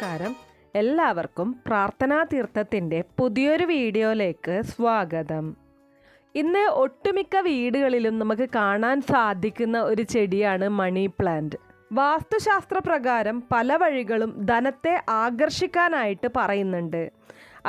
നമസ്കാരം. എല്ലാവർക്കും പ്രാർത്ഥനാ തീർത്ഥത്തിന്റെ പുതിയൊരു വീഡിയോയിലേക്ക് സ്വാഗതം. ഇന്ന് ഒട്ടുമിക്ക വീടുകളിലും നമുക്ക് കാണാൻ സാധിക്കുന്ന ഒരു ചെടിയാണ് മണി പ്ലാന്റ്. വാസ്തുശാസ്ത്ര പ്രകാരം പല വഴികളും ധനത്തെ ആകർഷിക്കാനായിട്ട് പറയുന്നുണ്ട്.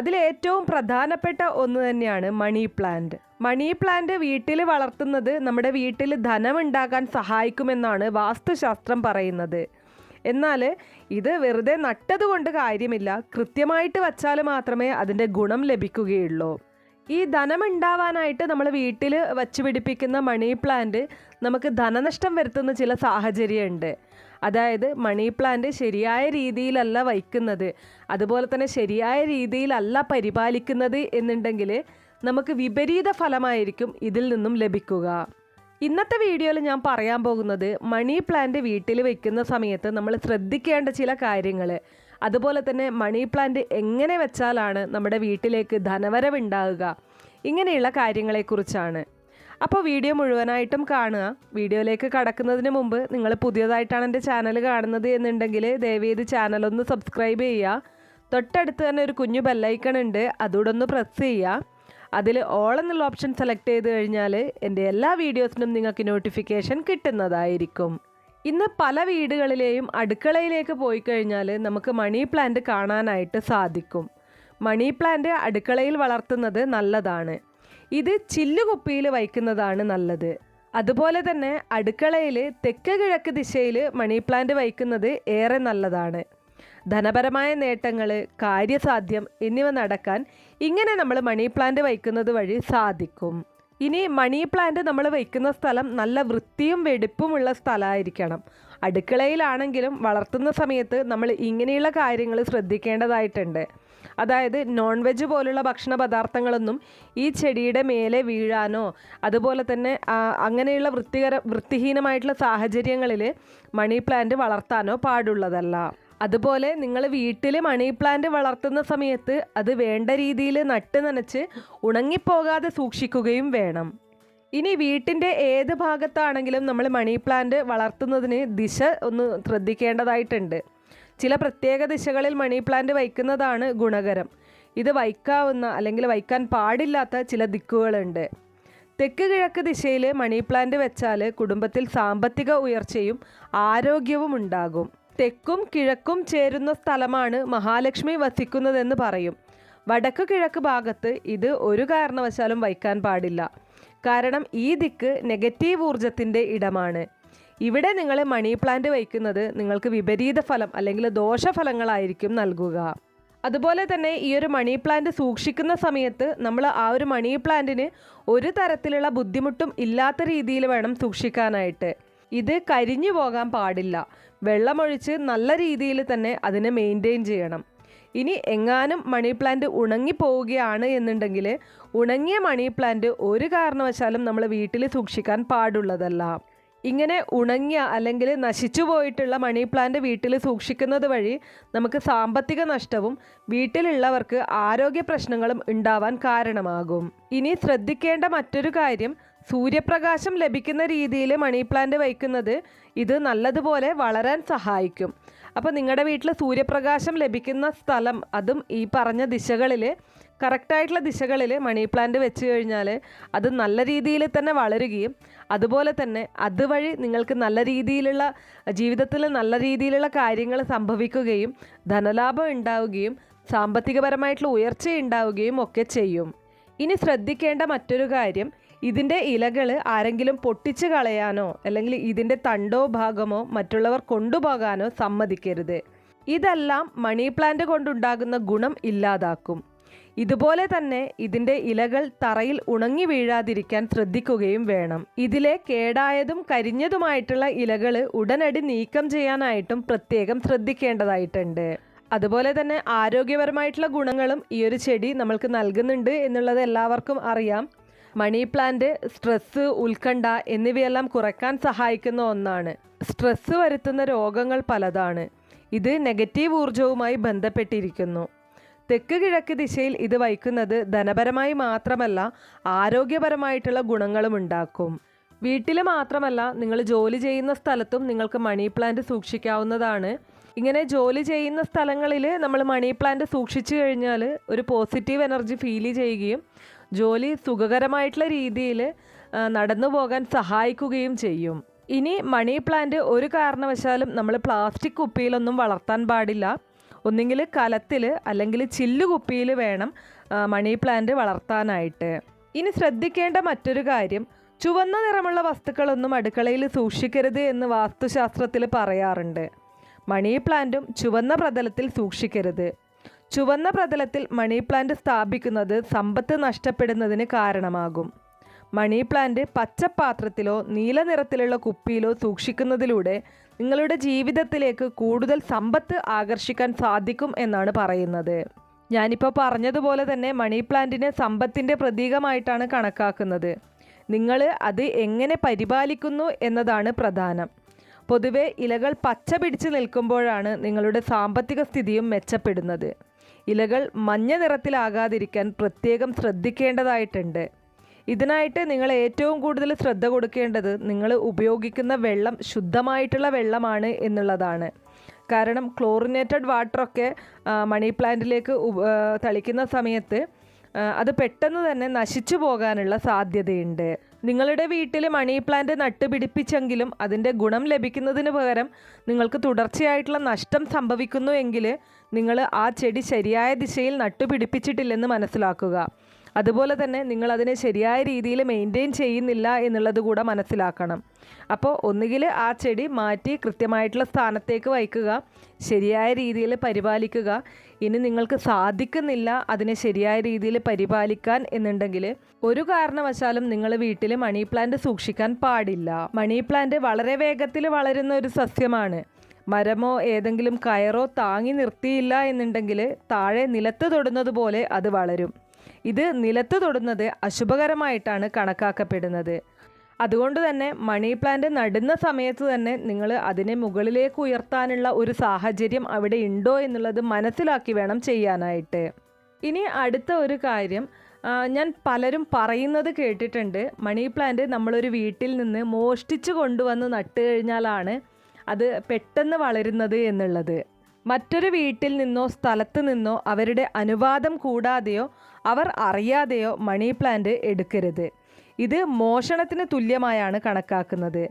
അതിലേറ്റവും പ്രധാനപ്പെട്ട ഒന്ന് തന്നെയാണ് മണി പ്ലാന്റ്. മണി പ്ലാന്റ് വീട്ടിൽ വളർത്തുന്നത് നമ്മുടെ വീട്ടിൽ ധനമുണ്ടാകാൻ സഹായിക്കുമെന്നാണ് വാസ്തുശാസ്ത്രം പറയുന്നത്. എന്നാൽ ഇത് വെറുതെ നട്ടതുകൊണ്ട് കാര്യമില്ല. കൃത്യമായിട്ട് വച്ചാൽ മാത്രമേ അതിന്റെ ഗുണം ലഭിക്കുകയുള്ളൂ. ഈ ധനമുണ്ടാവാനായിട്ട് നമ്മൾ വീട്ടിൽ വച്ച് പിടിപ്പിക്കുന്ന മണി പ്ലാന്റ് നമുക്ക് ധനനഷ്ടം വരുത്തുന്ന ചില സാഹചര്യമുണ്ട്. അതായത് മണി പ്ലാന്റ് ശരിയായ രീതിയിലല്ല വയ്ക്കുന്നത്. അതുപോലെ തന്നെ ശരിയായ രീതിയിലല്ല പരിപാലിക്കുന്നത് എന്നുണ്ടെങ്കിൽ നമുക്ക് വിപരീത ഫലമായിരിക്കും ഇതിൽ നിന്നും ലഭിക്കുക. ഇന്നത്തെ വീഡിയോയിൽ ഞാൻ പറയാൻ പോകുന്നത് മണി പ്ലാന്റ് വീട്ടിൽ വെക്കുന്ന സമയത്ത് നമ്മൾ ശ്രദ്ധിക്കേണ്ട ചില കാര്യങ്ങൾ. അതുപോലെ തന്നെ മണി പ്ലാന്റ് എങ്ങനെ വെച്ചാലാണ് നമ്മുടെ വീട്ടിലേക്ക് ധനവരവുണ്ടാകുക ഇങ്ങനെയുള്ള കാര്യങ്ങളെക്കുറിച്ചാണ്. അപ്പോൾ വീഡിയോ മുഴുവനായിട്ടും കാണുക. വീഡിയോയിലേക്ക് കടക്കുന്നതിന് മുമ്പ് നിങ്ങൾ പുതിയതായിട്ടാണ് എന്റെ ചാനൽ കാണുന്നത് എന്നുണ്ടെങ്കിൽ ദയവേത് ചാനലൊന്ന് സബ്സ്ക്രൈബ് ചെയ്യുക. തൊട്ടടുത്ത് തന്നെ ഒരു കുഞ്ഞു ബെല്ലൈക്കൺ ഉണ്ട്. അതുകൂടെ ഒന്ന് പ്രസ് ചെയ്യുക. അതിൽ ഓൾ എന്നുള്ള ഓപ്ഷൻ സെലക്ട് ചെയ്ത് കഴിഞ്ഞാൽ എന്റെ എല്ലാ വീഡിയോസിനും നിങ്ങൾക്ക് നോട്ടിഫിക്കേഷൻ കിട്ടുന്നതായിരിക്കും. ഇന്ന് പല വീടുകളിലെയും അടുക്കളയിലേക്ക് പോയി കഴിഞ്ഞാൽ നമുക്ക് മണി പ്ലാന്റ് കാണാനായിട്ട് സാധിക്കും. മണി പ്ലാന്റ് അടുക്കളയിൽ വളർത്തുന്നത് നല്ലതാണ്. ഇത് ചില്ലുകുപ്പിയിൽ വയ്ക്കുന്നതാണ് നല്ലത്. അതുപോലെ തന്നെ അടുക്കളയിൽ തെക്ക് കിഴക്ക് ദിശയിൽ മണി പ്ലാന്റ് വയ്ക്കുന്നത് ഏറെ നല്ലതാണ്. ധനപരമായ നേട്ടങ്ങൾ കാര്യസാധ്യം എന്നിവ നടക്കാൻ ഇങ്ങനെ നമ്മൾ മണി പ്ലാന്റ് വയ്ക്കുന്നത് വഴി സാധിക്കും. ഇനി മണി പ്ലാന്റ് നമ്മൾ വയ്ക്കുന്ന സ്ഥലം നല്ല വൃത്തിയും വെടിപ്പുമുള്ള സ്ഥലമായിരിക്കണം. അടുക്കളയിലാണെങ്കിലും വളർത്തുന്ന സമയത്ത് നമ്മൾ ഇങ്ങനെയുള്ള കാര്യങ്ങൾ ശ്രദ്ധിക്കേണ്ടതായിട്ടുണ്ട്. അതായത് നോൺ വെജ് പോലുള്ള ഭക്ഷണ പദാർത്ഥങ്ങളൊന്നും ഈ ചെടിയുടെ മേലെ വീഴാനോ അതുപോലെ തന്നെ അങ്ങനെയുള്ള വൃത്തികര വൃത്തിഹീനമായിട്ടുള്ള സാഹചര്യങ്ങളിൽ മണി പ്ലാന്റ് വളർത്താനോ പാടുള്ളതല്ല. അതുപോലെ നിങ്ങൾ വീട്ടിൽ മണി പ്ലാന്റ് വളർത്തുന്ന സമയത്ത് അത് വേണ്ട രീതിയിൽ നട്ട് നനച്ച് ഉണങ്ങിപ്പോകാതെ സൂക്ഷിക്കുകയും വേണം. ഇനി വീട്ടിന്റെ ഏത് ഭാഗത്താണെങ്കിലും നമ്മൾ മണി പ്ലാന്റ് വളർത്തുന്നതിന് ദിശ ഒന്ന് ശ്രദ്ധിക്കേണ്ടതായിട്ടുണ്ട്. ചില പ്രത്യേക ദിശകളിൽ മണി പ്ലാന്റ് വയ്ക്കുന്നതാണ് ഗുണകരം. ഇത് വയ്ക്കാവുന്ന അല്ലെങ്കിൽ വയ്ക്കാൻ പാടില്ലാത്ത ചില ദിക്കുകളുണ്ട്. തെക്ക് കിഴക്ക് ദിശയിൽ മണി പ്ലാന്റ് വെച്ചാൽ കുടുംബത്തിൽ സാമ്പത്തിക ഉയർച്ചയും ആരോഗ്യവും ഉണ്ടാകും. തെക്കും കിഴക്കും ചേരുന്ന സ്ഥലമാണ് മഹാലക്ഷ്മി വസിക്കുന്നതെന്ന് പറയും. വടക്ക് കിഴക്ക് ഭാഗത്ത് ഇത് ഒരു കാരണവശാലും വയ്ക്കാൻ പാടില്ല. കാരണം ഈ ദിക്ക് നെഗറ്റീവ് ഊർജത്തിന്റെ ഇടമാണ്. ഇവിടെ നിങ്ങൾ മണി പ്ലാന്റ് വയ്ക്കുന്നത് നിങ്ങൾക്ക് വിപരീത ഫലം അല്ലെങ്കിൽ ദോഷഫലങ്ങളായിരിക്കും നൽകുക. അതുപോലെ തന്നെ ഈ ഒരു മണി പ്ലാന്റ് സൂക്ഷിക്കുന്ന സമയത്ത് നമ്മൾ ആ ഒരു മണി പ്ലാന്റിന് ഒരു തരത്തിലുള്ള ബുദ്ധിമുട്ടും ഇല്ലാത്ത രീതിയിൽ വേണം സൂക്ഷിക്കാനായിട്ട്. ഇത് കരിഞ്ഞു പോകാൻ പാടില്ല. വെള്ളമൊഴിച്ച് നല്ല രീതിയിൽ തന്നെ അതിനെ മെയിന്റെയിൻ ചെയ്യണം. ഇനി എങ്ങാനും മണി പ്ലാന്റ് ഉണങ്ങി പോവുകയാണ് എന്നുണ്ടെങ്കിൽ ഉണങ്ങിയ മണി പ്ലാന്റ് ഒരു കാരണവശാലും നമ്മൾ വീട്ടിൽ സൂക്ഷിക്കാൻ പാടുള്ളതല്ല. ഇങ്ങനെ ഉണങ്ങിയ അല്ലെങ്കിൽ നശിച്ചു പോയിട്ടുള്ള മണി പ്ലാന്റ് വീട്ടിൽ സൂക്ഷിക്കുന്നത് വഴി നമുക്ക് സാമ്പത്തിക നഷ്ടവും വീട്ടിലുള്ളവർക്ക് ആരോഗ്യ പ്രശ്നങ്ങളും ഉണ്ടാവാൻ കാരണമാകും. ഇനി ശ്രദ്ധിക്കേണ്ട മറ്റൊരു കാര്യം സൂര്യപ്രകാശം ലഭിക്കുന്ന രീതിയിൽ മണി പ്ലാന്റ് വയ്ക്കുന്നത് ഇത് നല്ലതുപോലെ വളരാൻ സഹായിക്കും. അപ്പോൾ നിങ്ങളുടെ വീട്ടിൽ സൂര്യപ്രകാശം ലഭിക്കുന്ന സ്ഥലം അതും ഈ പറഞ്ഞ ദിശകളിൽ കറക്റ്റായിട്ടുള്ള ദിശകളിൽ മണി പ്ലാന്റ് വെച്ച് കഴിഞ്ഞാൽ അത് നല്ല രീതിയിൽ തന്നെ വളരുകയും അതുപോലെ തന്നെ അതുവഴി നിങ്ങൾക്ക് നല്ല രീതിയിലുള്ള ജീവിതത്തിൽ നല്ല രീതിയിലുള്ള കാര്യങ്ങൾ സംഭവിക്കുകയും ധനലാഭം ഉണ്ടാവുകയും സാമ്പത്തികപരമായിട്ടുള്ള ഉയർച്ച ഉണ്ടാവുകയും ഒക്കെ ചെയ്യും. ഇനി ശ്രദ്ധിക്കേണ്ട മറ്റൊരു കാര്യം ഇതിന്റെ ഇലകൾ ആരെങ്കിലും പൊട്ടിച്ച് കളയാനോ അല്ലെങ്കിൽ ഇതിന്റെ തണ്ടോ ഭാഗമോ മറ്റുള്ളവർ കൊണ്ടുപോകാനോ സമ്മതിക്കരുത്. ഇതെല്ലാം മണി പ്ലാന്റ് കൊണ്ടുണ്ടാകുന്ന ഗുണം ഇല്ലാതാക്കും. ഇതുപോലെ തന്നെ ഇതിന്റെ ഇലകൾ തറയിൽ ഉണങ്ങി വീഴാതിരിക്കാൻ ശ്രദ്ധിക്കുകയും വേണം. ഇതിലെ കേടായതും കരിഞ്ഞതുമായിട്ടുള്ള ഇലകൾ ഉടനടി നീക്കം ചെയ്യാനായിട്ടും പ്രത്യേകം ശ്രദ്ധിക്കേണ്ടതായിട്ടുണ്ട്. അതുപോലെ തന്നെ ആരോഗ്യപരമായിട്ടുള്ള ഗുണങ്ങളും ഈ ഒരു ചെടി നമ്മൾക്ക് നൽകുന്നുണ്ട് എന്നുള്ളത് എല്ലാവർക്കും അറിയാം. മണി പ്ലാന്റ് സ്ട്രെസ് ഉത്കണ്ഠ എന്നിവയെല്ലാം കുറയ്ക്കാൻ സഹായിക്കുന്ന ഒന്നാണ്. സ്ട്രെസ് വരുത്തുന്ന രോഗങ്ങൾ പലതാണ്. ഇത് നെഗറ്റീവ് ഊർജവുമായി ബന്ധപ്പെട്ടിരിക്കുന്നു. തെക്ക് കിഴക്ക് ദിശയിൽ ഇത് വയ്ക്കുന്നത് ധനപരമായി മാത്രമല്ല ആരോഗ്യപരമായിട്ടുള്ള ഗുണങ്ങളും ഉണ്ടാക്കും. വീട്ടിൽ മാത്രമല്ല നിങ്ങൾ ജോലി ചെയ്യുന്ന സ്ഥലത്തും നിങ്ങൾക്ക് മണി പ്ലാന്റ് സൂക്ഷിക്കാവുന്നതാണ്. ഇങ്ങനെ ജോലി ചെയ്യുന്ന സ്ഥലങ്ങളിൽ നമ്മൾ മണി പ്ലാന്റ് സൂക്ഷിച്ചു കഴിഞ്ഞാൽ ഒരു പോസിറ്റീവ് എനർജി ഫീൽ ചെയ്യുകയും ജോലി സുഖകരമായിട്ടുള്ള രീതിയിൽ നടന്നു പോകാൻ സഹായിക്കുകയും ചെയ്യും. ഇനി മണി പ്ലാന്റ് ഒരു കാരണവശാലും നമ്മൾ പ്ലാസ്റ്റിക് കുപ്പിയിലൊന്നും വളർത്താൻ പാടില്ല. ഒന്നുകിൽ കലത്തിൽ അല്ലെങ്കിൽ ചില്ലു കുപ്പിയിൽ വേണം മണി പ്ലാന്റ് വളർത്താനായിട്ട്. ഇനി ശ്രദ്ധിക്കേണ്ട മറ്റൊരു കാര്യം ചുവന്ന നിറമുള്ള വസ്തുക്കളൊന്നും അടുക്കളയിൽ സൂക്ഷിക്കരുത് എന്ന് വാസ്തുശാസ്ത്രത്തിൽ പറയാറുണ്ട്. മണി പ്ലാന്റും ചുവന്ന പ്രതലത്തിൽ സൂക്ഷിക്കരുത്. ചുവന്ന പ്രതലത്തിൽ മണി പ്ലാന്റ് സ്ഥാപിക്കുന്നത് സമ്പത്ത് നഷ്ടപ്പെടുന്നതിന് കാരണമാകും. മണി പ്ലാന്റ് പച്ചപ്പാത്രത്തിലോ നീല നിറത്തിലുള്ള കുപ്പിയിലോ സൂക്ഷിക്കുന്നതിലൂടെ നിങ്ങളുടെ ജീവിതത്തിലേക്ക് കൂടുതൽ സമ്പത്ത് ആകർഷിക്കാൻ സാധിക്കും എന്നാണ് പറയുന്നത്. ഞാനിപ്പോൾ പറഞ്ഞതുപോലെ തന്നെ മണി പ്ലാന്റിനെ സമ്പത്തിന്റെ പ്രതീകമായിട്ടാണ് കണക്കാക്കുന്നത്. നിങ്ങൾ അത് എങ്ങനെ പരിപാലിക്കുന്നു എന്നതാണ് പ്രധാനം. പൊതുവെ ഇലകൾ പച്ച പിടിച്ചു നിൽക്കുമ്പോഴാണ് നിങ്ങളുടെ സാമ്പത്തിക സ്ഥിതിയും മെച്ചപ്പെടുന്നത്. ഇലകൾ മഞ്ഞ നിറത്തിലാകാതിരിക്കാൻ പ്രത്യേകം ശ്രദ്ധിക്കേണ്ടതായിട്ടുണ്ട്. ഇതിനായിട്ട് നിങ്ങൾ ഏറ്റവും കൂടുതൽ ശ്രദ്ധ കൊടുക്കേണ്ടത് നിങ്ങൾ ഉപയോഗിക്കുന്ന വെള്ളം ശുദ്ധമായിട്ടുള്ള വെള്ളമാണ് എന്നുള്ളതാണ്. കാരണം ക്ലോറിനേറ്റഡ് വാട്ടറൊക്കെ മണി പ്ലാന്റിലേക്ക് തളിക്കുന്ന സമയത്ത് അത് പെട്ടെന്ന് തന്നെ നശിച്ചു പോകാനുള്ള സാധ്യതയുണ്ട്. നിങ്ങളുടെ വീട്ടിൽ മണി പ്ലാന്റ് നട്ടുപിടിപ്പിച്ചെങ്കിലും അതിന്റെ ഗുണം ലഭിക്കുന്നതിന് പകരം നിങ്ങൾക്ക് തുടർച്ചയായിട്ടുള്ള നഷ്ടം സംഭവിക്കുന്നു എങ്കിൽ നിങ്ങൾ ആ ചെടി ശരിയായ ദിശയിൽ നട്ടുപിടിപ്പിച്ചിട്ടില്ലെന്ന് മനസ്സിലാക്കുക. അതുപോലെ തന്നെ നിങ്ങൾ അതിനെ ശരിയായ രീതിയിൽ മെയിന്റെയിൻ ചെയ്യുന്നില്ല എന്നുള്ളത് കൂടെ മനസ്സിലാക്കണം. അപ്പോൾ ഒന്നുകിൽ ആ ചെടി മാറ്റി കൃത്യമായിട്ടുള്ള സ്ഥാനത്തേക്ക് വയ്ക്കുക ശരിയായ രീതിയിൽ പരിപാലിക്കുക. ഇനി നിങ്ങൾക്ക് സാധിക്കുന്നില്ല അതിനെ ശരിയായ രീതിയിൽ പരിപാലിക്കാൻ എന്നുണ്ടെങ്കിൽ ഒരു കാരണവശാലും നിങ്ങൾ വീട്ടിൽ മണി പ്ലാന്റ് സൂക്ഷിക്കാൻ പാടില്ല. മണി പ്ലാന്റ് വളരെ വേഗത്തിൽ വളരുന്ന ഒരു സസ്യമാണ്. മരമോ ഏതെങ്കിലും കയറോ താങ്ങി നിർത്തിയില്ല എന്നുണ്ടെങ്കിൽ താഴെ നിലത്ത് തൊടുന്നത് പോലെ അത് വളരും. ഇത് നിലത്ത് തൊടുന്നത് അശുഭകരമായിട്ടാണ് കണക്കാക്കപ്പെടുന്നത്. അതുകൊണ്ട് തന്നെ മണി പ്ലാന്റ് നടുന്ന സമയത്ത് തന്നെ നിങ്ങൾ അതിനെ മുകളിലേക്ക് ഉയർത്താനുള്ള ഒരു സാഹചര്യം അവിടെ ഉണ്ടോ എന്നുള്ളത് മനസ്സിലാക്കി വേണം ചെയ്യാനായിട്ട്. ഇനി അടുത്ത ഒരു കാര്യം ഞാൻ പലരും പറയുന്നത് കേട്ടിട്ടുണ്ട്. മണി പ്ലാന്റ് നമ്മളൊരു വീട്ടിൽ നിന്ന് മോഷ്ടിച്ചു കൊണ്ടുവന്ന് നട്ട് കഴിഞ്ഞാലാണ് അത് പെട്ടെന്ന് വളരുന്നത് എന്നുള്ളത്. മറ്റൊരു വീട്ടിൽ നിന്നോ സ്ഥലത്ത് നിന്നോ അവരുടെ അനുവാദം കൂടാതെയോ അവർ അറിയാതെയോ മണി പ്ലാന്റ് എടുക്കരുത്. ഇത് മോഷണത്തിന് തുല്യമായാണ് കണക്കാക്കുന്നത്.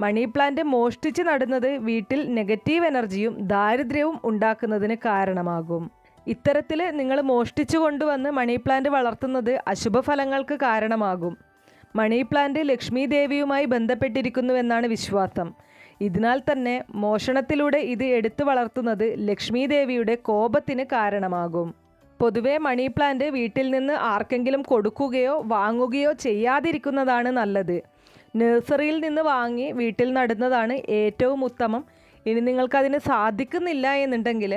മണി പ്ലാന്റ് മോഷ്ടിച്ച് നടുന്നത് വീട്ടിൽ നെഗറ്റീവ് എനർജിയും ദാരിദ്ര്യവും ഉണ്ടാക്കുന്നതിന് കാരണമാകും. ഇത്തരത്തിൽ നിങ്ങൾ മോഷ്ടിച്ചു കൊണ്ടുവന്ന് മണി പ്ലാന്റ് വളർത്തുന്നത് അശുഭഫലങ്ങൾക്ക് കാരണമാകും. മണി പ്ലാന്റ് ലക്ഷ്മി ദേവിയുമായി ബന്ധപ്പെട്ടിരിക്കുന്നുവെന്നാണ് വിശ്വാസം. ഇതിനാൽ തന്നെ മോഷണത്തിലൂടെ ഇത് എടുത്തു വളർത്തുന്നത് ലക്ഷ്മി ദേവിയുടെ കോപത്തിന് കാരണമാകും. പൊതുവേ മണി പ്ലാന്റ് വീട്ടിൽ നിന്ന് ആർക്കെങ്കിലും കൊടുക്കുകയോ വാങ്ങുകയോ ചെയ്യാതിരിക്കുന്നതാണ് നല്ലത്. നഴ്സറിയിൽ നിന്ന് വാങ്ങി വീട്ടിൽ നടുന്നതാണ് ഏറ്റവും ഉത്തമം. ഇനി നിങ്ങൾക്കതിന് സാധിക്കുന്നില്ല എന്നുണ്ടെങ്കിൽ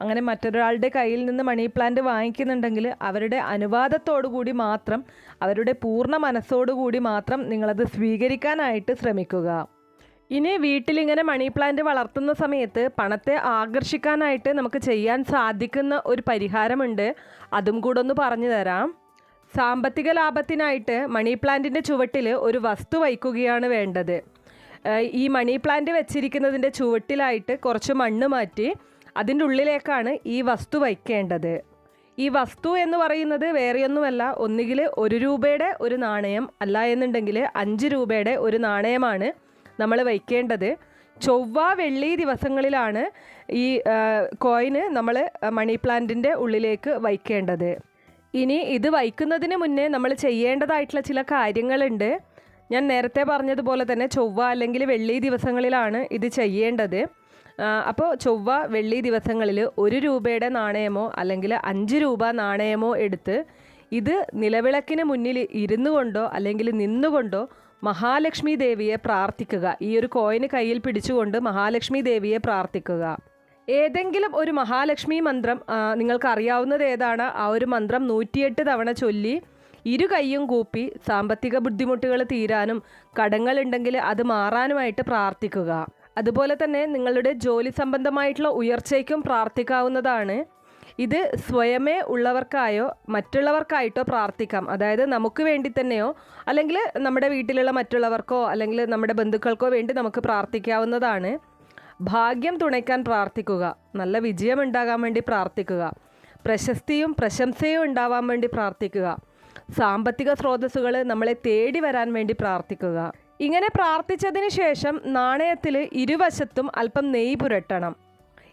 അങ്ങനെ മറ്റൊരാളുടെ കയ്യിൽ നിന്ന് മണി പ്ലാന്റ് വാങ്ങിക്കുന്നുണ്ടെങ്കിൽ അവരുടെ കൂടി മാത്രം അവരുടെ പൂർണ മനസ്സോടുകൂടി മാത്രം നിങ്ങളത് സ്വീകരിക്കാനായിട്ട് ശ്രമിക്കുക. ഇനി വീട്ടിലിങ്ങനെ മണി പ്ലാന്റ് വളർത്തുന്ന സമയത്ത് പണത്തെ ആകർഷിക്കാനായിട്ട് നമുക്ക് ചെയ്യാൻ സാധിക്കുന്ന ഒരു പരിഹാരമുണ്ട്. അതും കൂടെ ഒന്ന് പറഞ്ഞു തരാം. സാമ്പത്തിക ലാഭത്തിനായിട്ട് മണി പ്ലാന്റിന്റെ ചുവട്ടിൽ ഒരു വസ്തു വയ്ക്കുകയാണ് വേണ്ടത്. ഈ മണി പ്ലാന്റ് വെച്ചിരിക്കുന്നതിന്റെ ചുവട്ടിലായിട്ട് കുറച്ച് മണ്ണ് മാറ്റി അതിന്റെ ഉള്ളിലേക്കാണ് ഈ വസ്തു വയ്ക്കേണ്ടത്. ഈ വസ്തു എന്ന് പറയുന്നത് വേറെയൊന്നുമല്ല ഒന്നുകിൽ ഒരു രൂപയുടെ ഒരു നാണയം അല്ല എന്നുണ്ടെങ്കിൽ അഞ്ച് രൂപയുടെ ഒരു നാണയമാണ്. നമ്മൾ വയ്ക്കേണ്ടത് ചൊവ്വ വെള്ളി ദിവസങ്ങളിലാണ് ഈ കോയിന് നമ്മൾ മണി പ്ലാന്റിന്റെ ഉള്ളിലേക്ക് വയ്ക്കേണ്ടത്. ഇനി ഇത് വയ്ക്കുന്നതിന് മുന്നേ നമ്മൾ ചെയ്യേണ്ടതായിട്ടുള്ള ചില കാര്യങ്ങളുണ്ട്. ഞാൻ നേരത്തെ പറഞ്ഞതുപോലെ തന്നെ ചൊവ്വ അല്ലെങ്കിൽ വെള്ളി ദിവസങ്ങളിലാണ് ഇത് ചെയ്യേണ്ടത്. അപ്പോൾ ചൊവ്വ വെള്ളി ദിവസങ്ങളിൽ ഒരു രൂപയുടെ നാണയമോ അല്ലെങ്കിൽ അഞ്ച് രൂപ നാണയമോ എടുത്ത് ഇത് നിലവിളക്കിന് മുന്നിൽ ഇരുന്നു കൊണ്ടോ അല്ലെങ്കിൽ നിന്നുകൊണ്ടോ മഹാലക്ഷ്മി ദേവിയെ പ്രാർത്ഥിക്കുക. ഈ ഒരു കോയിന് കയ്യിൽ പിടിച്ചുകൊണ്ട് മഹാലക്ഷ്മി ദേവിയെ പ്രാർത്ഥിക്കുക. ഏതെങ്കിലും ഒരു മഹാലക്ഷ്മി മന്ത്രം നിങ്ങൾക്ക് അറിയാവുന്നത് ഏതാണ്? ആ ഒരു മന്ത്രം നൂറ്റിയെട്ട് തവണ ചൊല്ലി ഇരു കൈയും കൂപ്പി സാമ്പത്തിക ബുദ്ധിമുട്ടുകൾ തീരാനും കടങ്ങളുണ്ടെങ്കിൽ അത് മാറാനുമായിട്ട് പ്രാർത്ഥിക്കുക. അതുപോലെ തന്നെ നിങ്ങളുടെ ജോലി സംബന്ധമായിട്ടുള്ള ഉയർച്ചയ്ക്കും പ്രാർത്ഥിക്കാവുന്നതാണ്. ഇത് സ്വയമേ ഉള്ളവർക്കായോ മറ്റുള്ളവർക്കായിട്ടോ പ്രാർത്ഥിക്കാം. അതായത് നമുക്ക് വേണ്ടി തന്നെയോ അല്ലെങ്കിൽ നമ്മുടെ വീട്ടിലുള്ള മറ്റുള്ളവർക്കോ അല്ലെങ്കിൽ നമ്മുടെ ബന്ധുക്കൾക്കോ വേണ്ടി നമുക്ക് പ്രാർത്ഥിക്കാവുന്നതാണ്. ഭാഗ്യം തുണയ്ക്കാൻ പ്രാർത്ഥിക്കുക. നല്ല വിജയം ഉണ്ടാകാൻ വേണ്ടി പ്രാർത്ഥിക്കുക. പ്രശസ്തിയും പ്രശംസയും ഉണ്ടാവാൻ വേണ്ടി പ്രാർത്ഥിക്കുക. സാമ്പത്തിക സ്രോതസ്സുകൾ നമ്മളെ തേടി വരാൻ വേണ്ടി പ്രാർത്ഥിക്കുക. ഇങ്ങനെ പ്രാർത്ഥിച്ചതിന് ശേഷം നാണയത്തിൽ ഇരുവശത്തും അല്പം നെയ് പുരട്ടണം.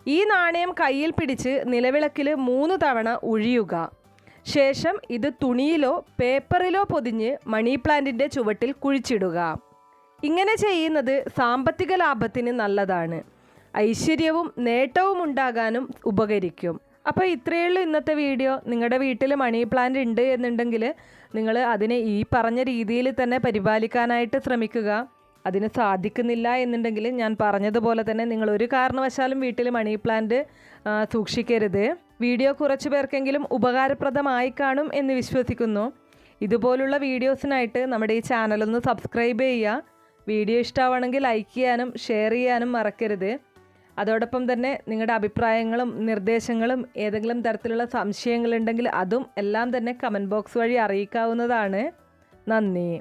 ഈ നാണയം കയ്യിൽ പിടിച്ച് നിലവിളക്കിൽ മൂന്ന് തവണ ഉഴിയുക. ശേഷം ഇത് തുണിയിലോ പേപ്പറിലോ പൊതിഞ്ഞ് മണി പ്ലാന്റിന്റെ ചുവട്ടിൽ കുഴിച്ചിടുക. ഇങ്ങനെ ചെയ്യുന്നത് സാമ്പത്തിക ലാഭത്തിന് നല്ലതാണ്. ഐശ്വര്യവും നേട്ടവും ഉണ്ടാകാനും ഉപകരിക്കും. അപ്പോൾ ഇത്രയേ ഉള്ളൂ ഇന്നത്തെ വീഡിയോ. നിങ്ങളുടെ വീട്ടിൽ മണി പ്ലാന്റ് ഉണ്ട് എന്നുണ്ടെങ്കിൽ നിങ്ങൾ അതിനെ ഈ പറഞ്ഞ രീതിയിൽ തന്നെ പരിപാലിക്കാനായിട്ട് ശ്രമിക്കുക. അതിന് സാധിക്കുന്നില്ല എന്നുണ്ടെങ്കിൽ ഞാൻ പറഞ്ഞതുപോലെ തന്നെ നിങ്ങൾ ഒരു കാരണവശാലും വീട്ടിൽ മണി പ്ലാന്റ് സൂക്ഷിക്കരുത്. വീഡിയോ കുറച്ച് പേർക്കെങ്കിലും ഉപകാരപ്രദമായി കാണും എന്ന് വിശ്വസിക്കുന്നു. ഇതുപോലുള്ള വീഡിയോസിനായിട്ട് നമ്മുടെ ഈ ചാനലൊന്ന് സബ്സ്ക്രൈബ് ചെയ്യുക. വീഡിയോ ഇഷ്ടമാണെങ്കിൽ ലൈക്ക് ചെയ്യാനും ഷെയർ ചെയ്യാനും മറക്കരുത്. അതോടൊപ്പം തന്നെ നിങ്ങളുടെ അഭിപ്രായങ്ങളും നിർദ്ദേശങ്ങളും ഏതെങ്കിലും തരത്തിലുള്ള സംശയങ്ങളുണ്ടെങ്കിൽ അതും എല്ലാം തന്നെ കമന്റ് ബോക്സ് വഴി അറിയിക്കാവുന്നതാണ്. നന്ദി.